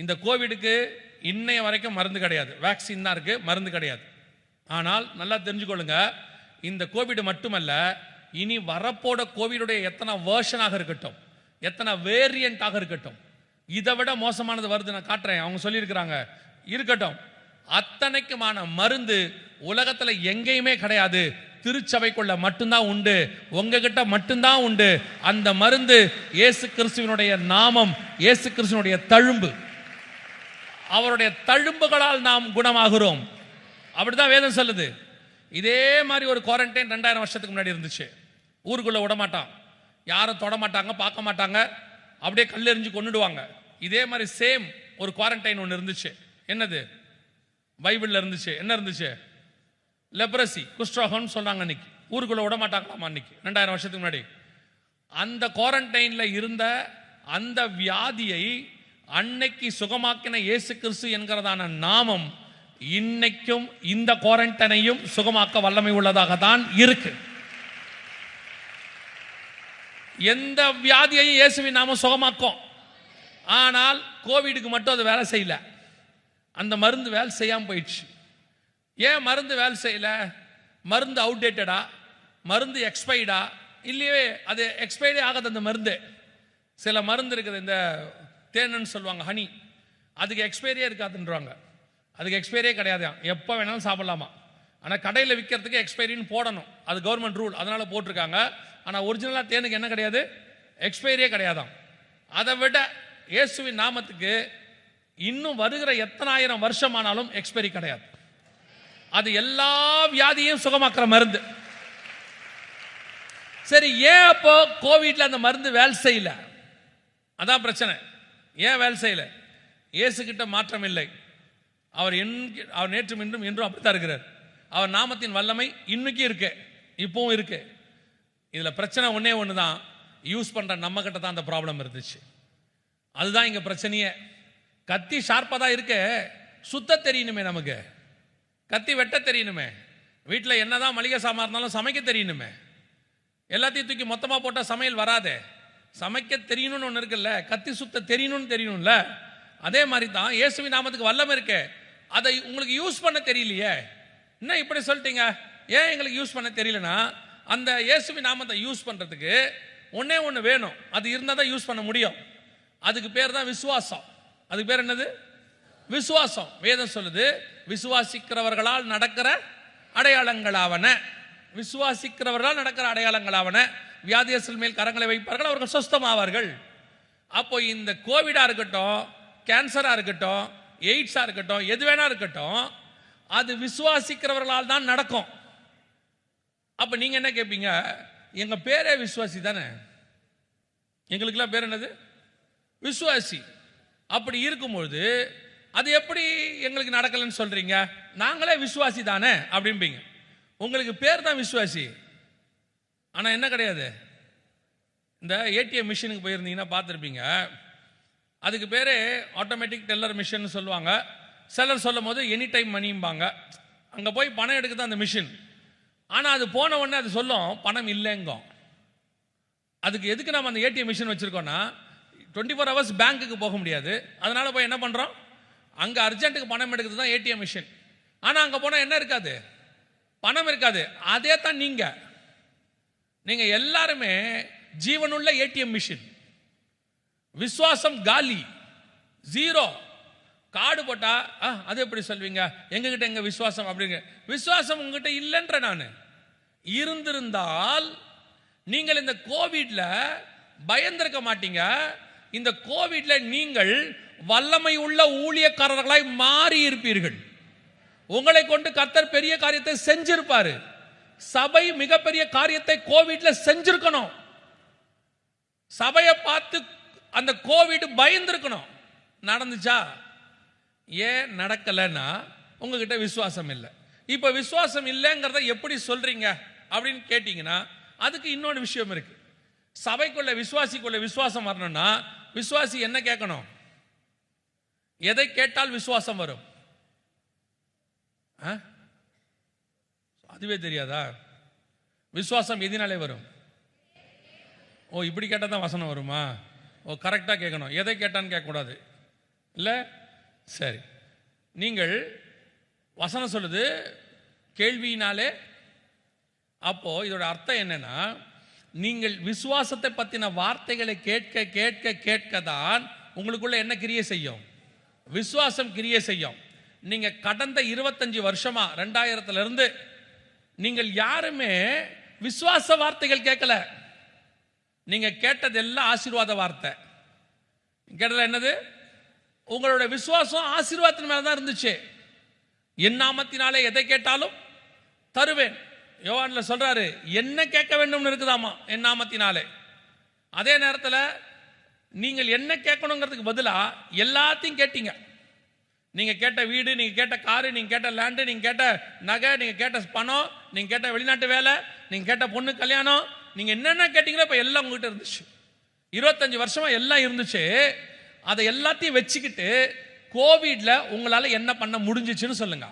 இந்த கோவிடுக்கு இன்னைய வரைக்கும் மருந்து கிடையாது. வேக்சின் தான் இருக்குது மருந்து கிடையாது. ஆனால் நல்லா தெரிஞ்சுக்கொள்ளுங்க இந்த கோவிட் மட்டுமல்ல இனி வரப்போட கோவிடுடைய எத்தனை வேர்ஷனாக இருக்கட்டும் எத்தனை வேரியண்ட்டாக இருக்கட்டும் இதை விட மோசமானது வருது நான் காட்டுறேன். அவங்க சொல்லியிருக்கிறாங்க இருக்கட்டும் அத்தனைக்குமான மருந்து உலகத்தில் எங்கேயுமே கிடையாது. திருச்சபைக்குள்ள மட்டும்தான் உண்டு உங்ககிட்ட மட்டும்தான் உண்டு. அந்த மருந்து இயேசு கிறிஸ்துவினுடைய நாமம் இயேசு கிறிஸ்துவனுடைய தழும்பு. அவருடைய தழும்புகளால் நாம் குணமாகிறோம். அப்படிதான் வேதம் சொல்லுது. இதே மாதிரி ஒரு குவாரண்டைன் ரெண்டாயிரம் வருஷத்துக்கு முன்னாடி இருந்துச்சு. ஊருக்குள்ளே விடமாட்டான். யாரும் தொட மாட்டாங்க பார்க்க மாட்டாங்க அப்படியே கல்லெறிஞ்சு கொன்னுடுவாங்க. இதே மாதிரி சேம் ஒரு குவாரண்டைன் ஒன்று இருந்துச்சு. என்னது? பைபிளில் இருந்துச்சு. என்ன இருந்துச்சு? லெப்ரசி குஸ்ட்ரோகம்னு சொன்னாங்க அன்னைக்கு. ஊருக்குள்ளே விட மாட்டாங்களாமா அன்னைக்கு? ரெண்டாயிரம் வருஷத்துக்கு முன்னாடி. அந்த குவாரண்டைனில் இருந்த அந்த வியாதியை அன்னைக்கு சுகமாக்கின இயேசு கிறிஸ்து என்கிறதான நாமம் இன்னைக்கும் இந்த குவாரண்டைனையும் சுகமாக்க வல்லமை உள்ளதாக தான் இருக்கு. எந்த வியாதியையும் இயேசுவின் நாமம் சுகமாக்கும். ஆனால் கோவிடுக்கு மட்டும் அது வேலை செய்யல. அந்த மருந்து வேலை செய்யாமல் போயிடுச்சு. ஏன் மருந்து வேலை செய்யல? மருந்து அவுடேட்டடா மருந்து எக்ஸ்பைர்டா இல்லையே அது எக்ஸ்பைர்டே ஆகாது அந்த மருந்து. சில மருந்து இருக்குது இந்த தேனுன்னு சொல்லுவாங்க ஹனி அதுக்கு எக்ஸ்பைரியே இருக்காதுன்றாங்க. அதுக்கு எக்ஸ்பைரியே கிடையாது. எப்போ வேணாலும் சாப்பிடலாமா? ஆனால் கடையில் விற்கிறதுக்கு எக்ஸ்பைரின்னு போடணும். அது கவர்மெண்ட் ரூல் அதனால் போட்டிருக்காங்க. ஆனால் ஒரிஜினலாக தேனுக்கு என்ன கிடையாது? எக்ஸ்பைரியே கிடையாதாம். அதை விட இயேசுவின் நாமத்துக்கு இன்னும் வருகிற எத்தனாயிரம் வருஷமானாலும் எக்ஸ்பைரி கிடையாது. அது எல்லா வியாதியும் சுகமாக்குற மருந்து. சரி ஏன் அப்போ கோவிட்ல அந்த மருந்து வேலை செய்யல? அதான் பிரச்சனை. ஏன் வேலை செய்யலை? இயேசுகிட்ட மாற்றம் இல்லை. அவர் என் அவர் நேற்றும் இன்றும் இன்றும் அப்படித்தான் இருக்கிறார். அவர் நாமத்தின் வல்லமை இன்னைக்கும் இருக்கு இப்பவும் இருக்கு. இதில் பிரச்சனை ஒன்றே ஒன்று தான் யூஸ் பண்ணுற நம்ம கிட்ட தான் அந்த ப்ராப்ளம் இருந்துச்சு. அதுதான் இங்கே பிரச்சனையே. கத்தி ஷார்ப்பாக தான் இருக்கு. சுத்த தெரியணுமே நமக்கு. கத்தி வெட்ட தெரியணுமே. வீட்டில் என்னதான் மளிகை சாமான் இருந்தாலும் சமைக்க தெரியணுமே. எல்லாத்தையும் தூக்கி மொத்தமாக போட்டால் சமையல் வராதே. சமைக்க தெரியணும்னு ஒன்று இருக்குல்ல கத்தி சுத்த தெரியணும்னு தெரியணும்ல அதே மாதிரி தான் இயேசுவி நாமத்துக்கு வல்லம் இருக்கு. அதை உங்களுக்கு யூஸ் பண்ண தெரியலையே. என்ன இப்படி சொல்லிட்டீங்க? ஏன் எங்களுக்கு யூஸ் பண்ண தெரியலனா அந்த இயேசுவி நாமத்தை யூஸ் பண்ணுறதுக்கு ஒன்றே ஒன்று வேணும். அது இருந்தால் தான் யூஸ் பண்ண முடியும். அதுக்கு பேர் தான் விசுவாசம். அதுக்கு பேர் என்னது? விசுவாசம். வேதம் சொல்லுது விசுவாசிக்கிறவர்களால் நடக்கிற அடையாளங்களாவன விசுவாசிக்கிறவர்களால் நடக்கிற அடையாளங்களாவன வியாதியசல் மேல் கரங்களை வைப்பார்கள் அவர்கள் சொஸ்தமாவார்கள். அப்போ இந்த கோவிடாக இருக்கட்டும் கேன்சராக இருக்கட்டும் எய்ட்ஸாக இருக்கட்டும் எது வேணா இருக்கட்டும் அது விசுவாசிக்கிறவர்களால் தான் நடக்கும். அப்போ நீங்கள் என்ன கேட்பீங்க எங்கள் பேரே விசுவாசி தானே? எங்களுக்கெல்லாம் பேர் என்னது? விசுவாசி. அப்படி இருக்கும்பொழுது அது எப்படி எங்களுக்கு நடக்கலைன்னு சொல்கிறீங்க நாங்களே விசுவாசி தானே? அப்படிம்பீங்க. உங்களுக்கு பேர் தான் விசுவாசி ஆனால் என்ன கிடையாது? இந்த ஏடிஎம் மிஷினுக்கு போயிருந்தீங்கன்னா பார்த்துருப்பீங்க. அதுக்கு பேர் ஆட்டோமேட்டிக் டெல்லர் மிஷின் சொல்லுவாங்க. செல்லர் சொல்லும் போது எனி டைம் மணிம்பாங்க அங்கே போய் பணம் எடுக்க தான் அந்த மிஷின் ஆனால் அது போன உடனே அது சொல்லும் பணம் இல்லைங்கும் அதுக்கு எதுக்கு நம்ம அந்த ஏடிஎம் மிஷின் வச்சுருக்கோன்னா டுவெண்ட்டி ஃபோர் ஹவர்ஸ் பேங்க்குக்கு போக முடியாது. அதனால் போய் என்ன பண்ணுறோம் அங்கே அர்ஜென்ட்டுக்கு பணம் எடுக்கிறது தான் ஏடிஎம் மிஷின் ஆனால் அங்கே போனால் என்ன இருக்காது? பணம் இருக்காது. அதே தான் நீங்கள் நீங்கள் எல்லாருமே ஜீவனுள்ள ஏடிஎம் மிஷின். விசுவாசம் காலி. ஜீரோ. கார்டு போட்டா ஆ, அது எப்படி சொல்வீங்க? எங்ககிட்ட எங்க விசுவாசம்? அப்படிங்க. விசுவாசம் உங்ககிட்ட இல்லைன்ற நான். இருந்திருந்தால் நீங்கள் இந்த கோவிட்ல பயந்திருக்க மாட்டீங்க. இந்த கோவிட்ல நீங்கள் வல்லமை உள்ள ஊழியக்காரர்களாய் மாறி இருப்பீர்கள். உங்களை கொண்டு கர்த்தர் பெரிய காரியத்தை செஞ்சிருப்பாரு. சபை மிகப்பெரிய காரியத்தை கோவிட்ல செஞ்சிருக்கணும். சபையை பார்த்து அந்த கோவிட் பயந்துருக்கணும். நடந்துச்சா? ஏன் நடக்கலைன்னா உங்ககிட்ட விசுவாசம் இல்லை. இப்போ விசுவாசம் இல்லைங்கிறத எப்படி சொல்றீங்க? அப்படின்னு கேட்டிங்கன்னா அதுக்கு இன்னொன்று விஷயம் இருக்கு. சபைக்குள்ள விசுவாசிக்குள்ள விசுவாசம் வரணும்னா விசுவாசி என்ன கேட்கணும்? எதை கேட்டால் விசுவாசம் வரும்? அதுவே தெரியாதா? விசுவாசம் எதினாலே வரும்? ஓ இப்படி கேட்டால் தான் வசனம் வருமா? ஓ கரெக்டாக கேட்கணும். எதை கேட்டான்னு கேட்கக்கூடாது. இல்லை? சரி. நீங்கள் வசனம் சொல்லுது கேள்வியினாலே. அப்போது இதோட அர்த்தம் என்னென்னா நீங்கள் விசுவாசத்தை பற்றின வார்த்தைகளை கேட்க கேட்க கேட்க தான் உங்களுக்குள்ள என்ன கிரியை செய்யும்? விசுவாசம் கிரியை செய்யும். நீங்க கடந்த இருபத்தஞ்சு வருஷமா ரெண்டாயிரத்துல இருந்து நீங்கள் யாருமே விசுவாச வார்த்தைகள் கேட்கல. நீங்க கேட்டது எல்லாம் ஆசீர்வாத வார்த்தை. கேட்டது என்னது? உங்களோட விசுவாசம் ஆசீர்வாதத்தின் மேலே தான் இருந்துச்சு. என் நாமத்தினாலே எதை கேட்டாலும் தருவேன். யோவான்ல சொல்றாரு என்ன கேட்க வேண்டும்னு இருக்குதாமா என் நாமத்தினாலே? அதே நேரத்தில் நீங்கள் என்ன கேட்கணுங்கிறதுக்கு பதிலாக எல்லாத்தையும் கேட்டீங்க. நீங்க கேட்ட வீடு நீங்க கேட்ட காரு நீங்க கேட்ட லேண்டு நீங்க கேட்ட நகை நீங்க கேட்ட பணம் நீங்க கேட்ட வெளிநாட்டு வேலை நீங்க கேட்ட பொண்ணு கல்யாணம் நீங்க என்னென்ன கேட்டீங்களோ இப்போ எல்லாம் உங்ககிட்ட இருந்துச்சு. இருபத்தஞ்சு வருஷமா எல்லாம் இருந்துச்சு. அதை எல்லாத்தையும் வச்சுக்கிட்டு கோவிட்ல உங்களால என்ன பண்ண முடிஞ்சிச்சுன்னு சொல்லுங்க.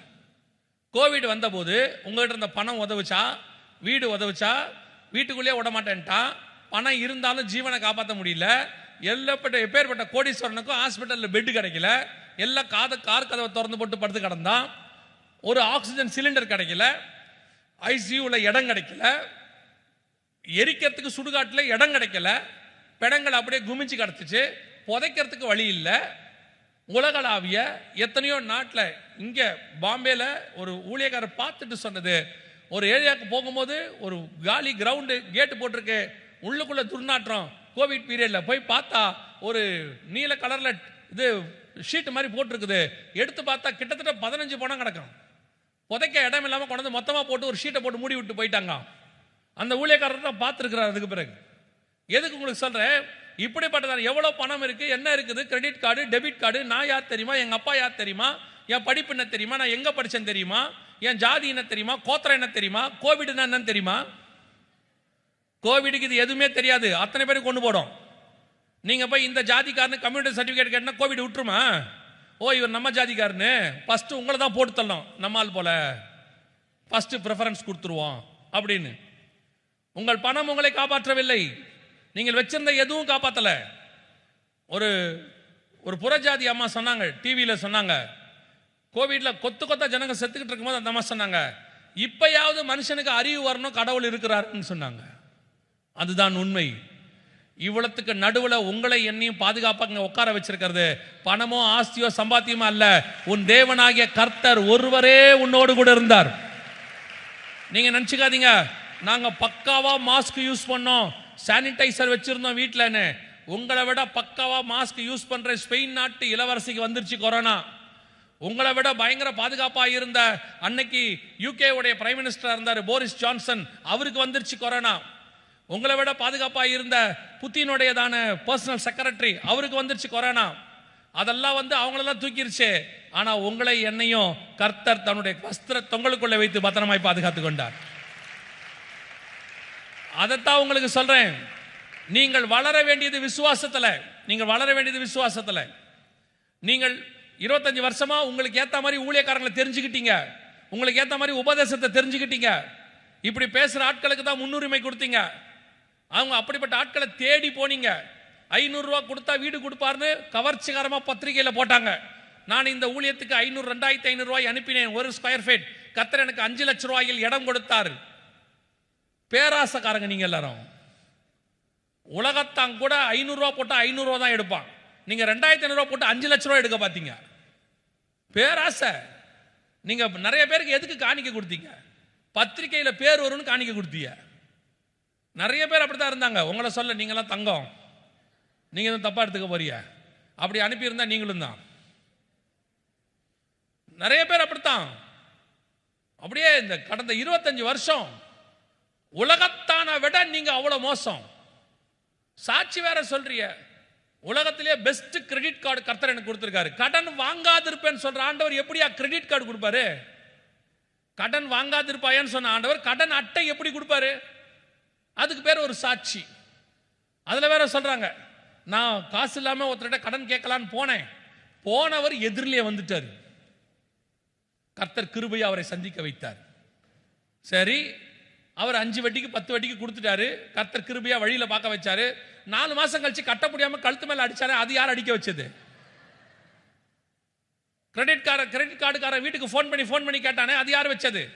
கோவிட் வந்தபோது உங்ககிட்ட இருந்த பணம் உதவுச்சா? வீடு உதவுச்சா? வீட்டுக்குள்ளேயே விட மாட்டேன்ட்டான் பணம் இருந்தாலும் ஜீவனை காப்பாற்ற முடியல. எல்லாப்பட்ட எப்பேற்பட்ட கோடீஸ்வரனுக்கும் ஹாஸ்பிட்டலில் பெட்டு கிடைக்கல. எல்லாம் காத கார் கதவை திறந்து போட்டு படுத்து கிடந்தான் ஒரு ஆக்சிஜன் சிலிண்டர் கிடைக்கல ஐசியூவில் இடம் கிடைக்கல எரிக்கிறதுக்கு சுடுகாட்டில் இடம் கிடைக்கல பிடங்கள் அப்படியே குமிச்சு கிடத்துச்சு புதைக்கிறதுக்கு வழி இல்லை உலகளாவிய எத்தனையோ நாட்டில் இங்கே பாம்பேயில் ஒரு ஊழியக்காரர் பார்த்துட்டு சொன்னது ஒரு ஏரியாவுக்கு போகும்போது ஒரு காலி கிரவுண்டு கேட்டு போட்டிருக்கு உள்ளுக்குள்ளே துர்நாற்றம் கோவிட் பீரியடில் போய் பார்த்தா ஒரு நீல கலரில் இது ஷீட்டு மாதிரி போட்டிருக்குது. எடுத்து பார்த்தா கிட்டத்தட்ட பதினஞ்சு பணம் கிடக்கும். புதைக்க இடம் இல்லாமல் கொண்டு வந்து மொத்தமாக போட்டு ஒரு ஷீட்டை போட்டு மூடி விட்டு போயிட்டாங்க அந்த ஊழியக்காரர் தான் பார்த்துருக்குறாரு அதுக்கு பிறகு. எதுக்கு உங்களுக்கு சொல்கிறேன் இப்படிப்பட்டதான் எவ்வளோ பணம் இருக்குது என்ன இருக்குது? கிரெடிட் கார்டு டெபிட் கார்டு நான் யார் தெரியுமா? எங்கள் அப்பா யார் தெரியுமா? என் படிப்பு என்ன தெரியுமா? நான் எங்கே படித்தேன் தெரியுமா? என் ஜாதி என்ன தெரியுமா? கோத்திரம் என்ன தெரியுமா? கோவிட்னா என்னன்னு தெரியுமா? கோவிடுக்கு இது எதுவுமே தெரியாது. அத்தனை பேரும் கொண்டு போடும் நீங்க போய் இந்த ஜாதிக்காரனு கம்யூனிட்டி சர்டிஃபிகேட் கேட்டா கோவிட் விட்டுருமா? ஓ இவர் நம்ம ஜாதிக்காரனு. ஃபர்ஸ்ட் உங்களை தான் போட்டு தள்ளோம் நம்மால் போல. ஃபர்ஸ்ட் ப்ரிஃபரன்ஸ் கொடுத்துருவோம். அப்படின்னு. உங்கள் பணம் உங்களை காப்பாற்றவில்லை. நீங்கள் வச்சிருந்த எதுவும் காப்பாத்தல. ஒரு ஒரு புறஜாதி அம்மா சொன்னாங்க டிவியில் சொன்னாங்க. கோவிட்ல கொத்து கொத்தா ஜனங்க செத்துக்கிட்டு இருக்கும்போது அந்த அம்மா சொன்னாங்க இப்பயாவது மனுஷனுக்கு அறிவு வரணும் கடவுள் இருக்கிறாருன்னு சொன்னாங்க. அதுதான் உண்மை. இவ்வளத்துக்கு நடுவில் உங்களை என்னையும் பாதுகாப்பாக உட்கார வச்சிருக்கிறது. பணமோ ஆஸ்தியோ சம்பாத்தியமோ அல்ல. உன் தேவனாகிய கர்த்தர் ஒருவரே உன்னோடு கூட இருந்தார். நீங்க நினச்சிக்காதீங்க. நாங்கள் பக்காவா மாஸ்க் யூஸ் பண்ணோம். சானிடைசர் வச்சிருந்தோம் வீட்டில்னு உங்களை விட பக்காவா மாஸ்க் யூஸ் பண்ற ஸ்பெயின் நாட்டு இளவரசிக்கு வந்துருச்சு கொரோனா. உங்களை விட பயங்கர பாதுகாப்பா இருந்த அன்னைக்கு யூகே உடைய பிரைம் மினிஸ்டரா இருந்தார் போரிஸ் ஜான்சன். அவருக்கு வந்துருச்சு கொரோனா. உங்களை விட பாதுகாப்பாக இருந்த புத்தினுடையதான பர்சனல் செக்ரட்டரி அவருக்கு வந்துருச்சு கொரோனா. அதெல்லாம் வந்து அவங்களெல்லாம் தூக்கிருச்சு. ஆனா உங்களை என்னையும் கர்த்தர் தன்னுடைய வஸ்திர தொங்களுக்குள்ளே வைத்து பத்திரமாய் பாதுகாத்து கொண்டார். அதைத்தான் உங்களுக்கு சொல்றேன். நீங்கள் வளர வேண்டியது விசுவாசத்தில் நீங்கள் வளர வேண்டியது விசுவாசத்தில். நீங்கள் இருபத்தஞ்சு வருஷமா உங்களுக்கு ஏத்த மாதிரி ஊழியக்காரங்களை தெரிஞ்சுக்கிட்டீங்க. உங்களுக்கு ஏத்த மாதிரி உபதேசத்தை தெரிஞ்சுக்கிட்டீங்க. இப்படி பேசுற ஆட்களுக்கு தான் முன்னுரிமை கொடுத்தீங்க. அவங்க அப்படிப்பட்ட ஆட்களை தேடி போனீங்க. ஐநூறுரூவா கொடுத்தா வீடு கொடுப்பாருன்னு கவர்ச்சிகரமாக பத்திரிகையில் போட்டாங்க. நான் இந்த ஊழியத்துக்கு ஐநூறு ரெண்டாயிரத்தி ஐநூறுரூவாய் அனுப்பினேன் ஒரு ஸ்கொயர் ஃபீட் கத்தர் எனக்கு அஞ்சு லட்ச ரூபாயில் இடம் கொடுத்தார். பேராசக்காரங்க நீங்கள் எல்லாரும். உலகத்தான் கூட ஐநூறுரூவா போட்டால் ஐநூறுரூவா தான் எடுப்பான். நீங்கள் ரெண்டாயிரத்தி ஐநூறுரூவா போட்டு அஞ்சு லட்ச ரூபா எடுக்க பார்த்தீங்க பேராசை. நீங்கள் நிறைய பேருக்கு எதுக்கு காணிக்க கொடுத்தீங்க? பத்திரிக்கையில் பேர் வரும்னு காணிக்க கொடுத்தீங்க. நிறைய பேர் அப்படி தான் இருந்தாங்க. உங்களை சொல்ல நீங்களாம் தங்கம். நீங்கள் எதுவும் தப்பாக எடுத்துக்க போறிய? அப்படி அனுப்பியிருந்தா நீங்களும் தான். நிறைய பேர் அப்படித்தான். அப்படியே இந்த கடந்த இருபத்தஞ்சு வருஷம் உலகத்தான விட நீங்கள் அவ்வளோ மோசம். சாட்சி வேற சொல்றிய. உலகத்திலே பெஸ்ட் கிரெடிட் கார்டு கர்த்தர் எனக்கு கொடுத்துருக்காரு. கடன் வாங்காதிருப்பேன்னு சொல்ற ஆண்டவர் எப்படியா கிரெடிட் கார்டு கொடுப்பாரு? கடன் வாங்காதிருப்பாயான்னு சொன்ன ஆண்டவர் கடன் அட்டை எப்படி கொடுப்பாரு? அதுக்கு பேர் ஒரு சாட்சி. அதில் வேற சொல்றாங்க நான் காசு இல்லாமல் ஒருத்தர்கிட்ட கடன் கேட்கலான்னு போனேன். போனவர் எதிரிலே வந்துட்டார். கர்த்தர் கிருபையை அவரை சந்திக்க வைத்தார். சரி அவர் அஞ்சு வட்டிக்கு பத்து வட்டிக்கு கொடுத்துட்டாரு. கர்த்தர் கிருபையா வழியில பார்க்க வச்சாரு. நாலு மாசம் கழிச்சு கட்ட முடியாம கழுத்து மேல அடிச்சாரு. அது யார் அடிக்க வச்சது? கிரெடிட் கார்டு கிரெடிட் கார்டுக்கார வீட்டுக்கு ஃபோன் பண்ணி ஃபோன் பண்ணி கேட்டானே அது யார் வச்சது?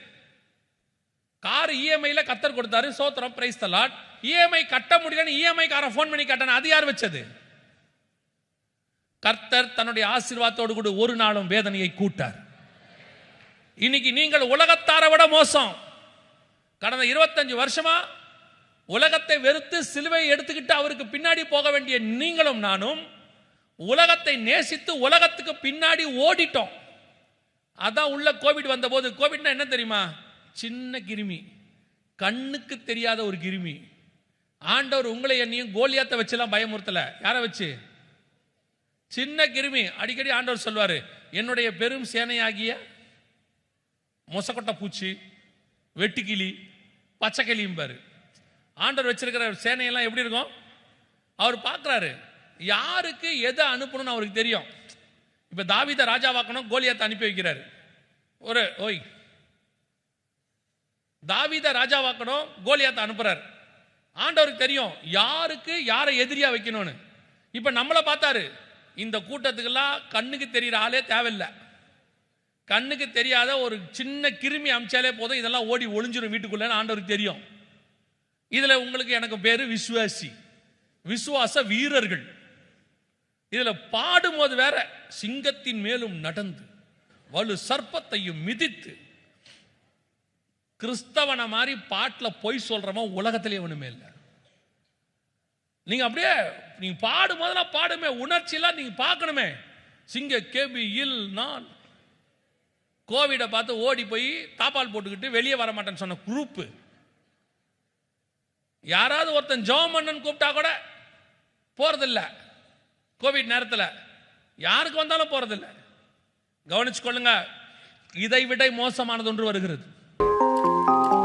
கார் இஎம்ஐல கத்தர் கொடுத்தாரு. சோத்திரம் பிரைஸ் தலாட் இஎம்ஐ கட்ட முடியலன்னு இஎம்ஐ காரை ஃபோன் பண்ணி கட்டணும் அது யார் வச்சது? கர்த்தர் தன்னுடைய ஆசீர்வாதத்தோடு கூட ஒரு நாளும் வேதனையை கூட்டார். இன்னைக்கு நீங்கள் உலகத்தாரை விட மோசம். கடந்த இருபத்தஞ்சு வருஷமா உலகத்தை வெறுத்து சிலுவையை எடுத்துக்கிட்டு அவருக்கு பின்னாடி போக வேண்டிய நீங்களும் நானும் உலகத்தை நேசித்து உலகத்துக்கு பின்னாடி ஓடிட்டோம். அதான் உள்ள கோவிட் வந்தபோது. கோவிட்னா என்ன தெரியுமா? சின்ன கிருமி கண்ணுக்கு தெரியாத ஒரு கிருமி. ஆண்டவர் உங்களை என்னையும் கோலியாத்தை வச்சுலாம் பயமுறுத்தல. யாரை வச்சு? சின்ன கிருமி. அடிக்கடி ஆண்டவர் சொல்வார் என்னுடைய பெரும் சேனையாகிய மொசக்கொட்டை பூச்சி வெட்டுக்கிளி பச்சைக்கிளியும்பார் ஆண்டவர் வச்சிருக்கிற சேனையெல்லாம் எப்படி இருக்கும்? அவர் பார்க்குறாரு யாருக்கு எதை அனுப்பணும்னு அவருக்கு தெரியும்? இப்போ தாவித ராஜாவாக்கணும் கோலியாத்தை அனுப்பி வைக்கிறாரு. ஒரு ஓய் தாவித ராஜாவாக்கணும் கோலியாத்தை அனுப்புறாரு. ஆண்டவருக்கு தெரியும் யாருக்கு யாரை எதிரியா வைக்கணும்னு. இப்போ நம்மளை பார்த்தாரு இந்த கூட்டத்துக்கெல்லாம் கண்ணுக்கு தெரிகிற ஆளே தேவையில்லை. கண்ணுக்கு தெரியாத ஒரு சின்ன கிருமி அமிச்சாலே போதும் இதெல்லாம் ஓடி ஒளிஞ்சிரும் வீட்டுக்குள்ளேன்னு ஆண்டவருக்கு தெரியும். இதில் உங்களுக்கு எனக்கு பேர் விசுவாசி. விசுவாச வீரர்கள். இதில் பாடும்போது வேற சிங்கத்தின் மேலும் நடந்து வலு சர்ப்பத்தையும் மிதித்து கிறிஸ்தவனை மாதிரி பாட்டில் பொய் சொல்கிறவன் உலகத்திலே ஒன்றுமே இல்லை. நீங்கள் அப்படியே நீங்கள் பாடும் போதெல்லாம் பாடுமே உணர்ச்சியெல்லாம் நீங்கள் பார்க்கணுமே. சிங்க கேபி இல் நான் கோவிடை பார்த்து ஓடி போய் தாப்பால் போட்டுக்கிட்டு வெளியே வர மாட்டேன்னு சொன்ன குரூப்பு. யாராவது ஒருத்தன் ஜெபம் பண்ணன்னு கூப்பிட்டா கூட போகிறதில்ல கோவிட் நேரத்தில் யாருக்கு வந்தாலும் போகிறதில்ல கவனிச்சு கொள்ளுங்க இதை விட மோசமானது ஒன்று வருகிறது. Thank you.